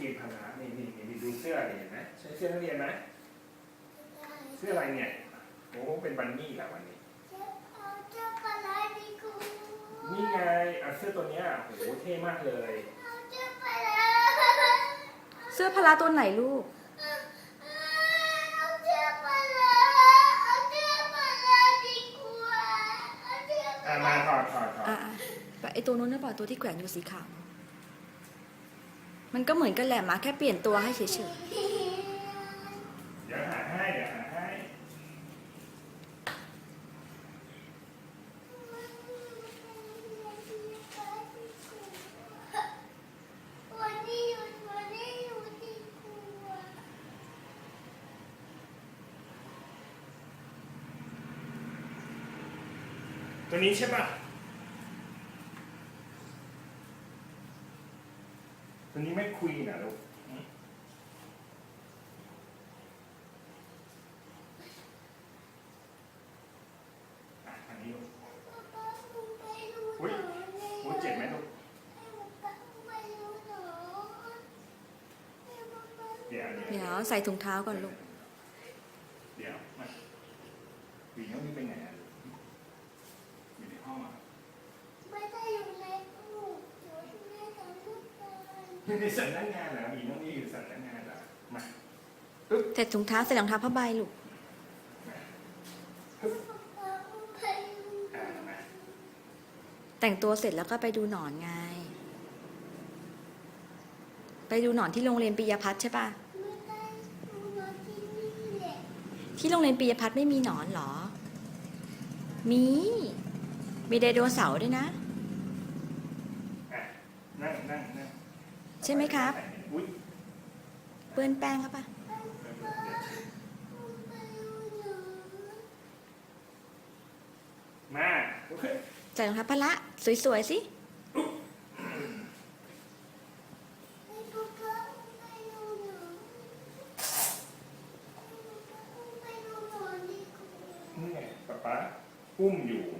กินพละนี่นี่นี่ดูเสื้อนี่เห็นไหมใช่เสื้อนักเรียนไหมเสื้ออะไรเนี่ยโอ้เป็นบันนี่แหละวันนี้นี่ไงเอาเสื้อตัวเนี้ยโอ้โหเท่มากเลยเสื้อพละตัวไหนลูก อะมาถอดถอดถอด อะอะไอตัวนู้นน่ะเปล่าตัวที่แขวนอยู่สีขาว มันก็เหมือนกันแหละมาแค่เปลี่ยนตัวให้เฉยเดี๋ยวหาให้เดี๋ยวหาให้ตัวนี้ใช่ป่ะ ตัวนี้ไม่คุยนะลูกอืมอะอันนี้ลูกป๊าป๊าหนูไปดูอุ๊ยหนังเลยโอ้เจ็บไหมลูกให้ป๊าป๊าไปดูหนังให้ป๊าป๊าเดี๋ยวๆเดี๋ยวใส่ถุงเท้าก่อนลูก เดี๋ยวมาหวีน้องนี่เป็นไงอะอยู่ในห้องอะ ไม่ได้อยู่ในตู้อยู่ในสมุดเลย อยู่ ในสำนักงานเหรอหวีน้องนี่อยู่สำนักงานเหรอมาใส่ถุงเท้าใส่รองเท้าผ้าใบลูก มาป๊าป๊าไปดูอ่ามาแต่งตัวเสร็จแล้วก็ไปดูหนอนไง ไปดูหนอนที่โรงเรียนปิยพัฒน์ใช่ปะไม่ได้ดูมาที่นี่แหละที่โรงเรียนปิยพัฒน์ไม่มีหนอนเหรอ มี มีไดโนเสาร์ด้วยนะ อะนั่งนั่งนั่ง ใช่ไหมครับอุ้ยเปื้อนแป้งครับปะไปดูหนังมาโอเคใส่รองเท้าพละ สวยๆสิให้ป๊าป๊าไปดูหนังให้ป๊าป๊าไปดูหนังดีกว่านี่ไงป๊าป๊าอุ้มอยู่นี่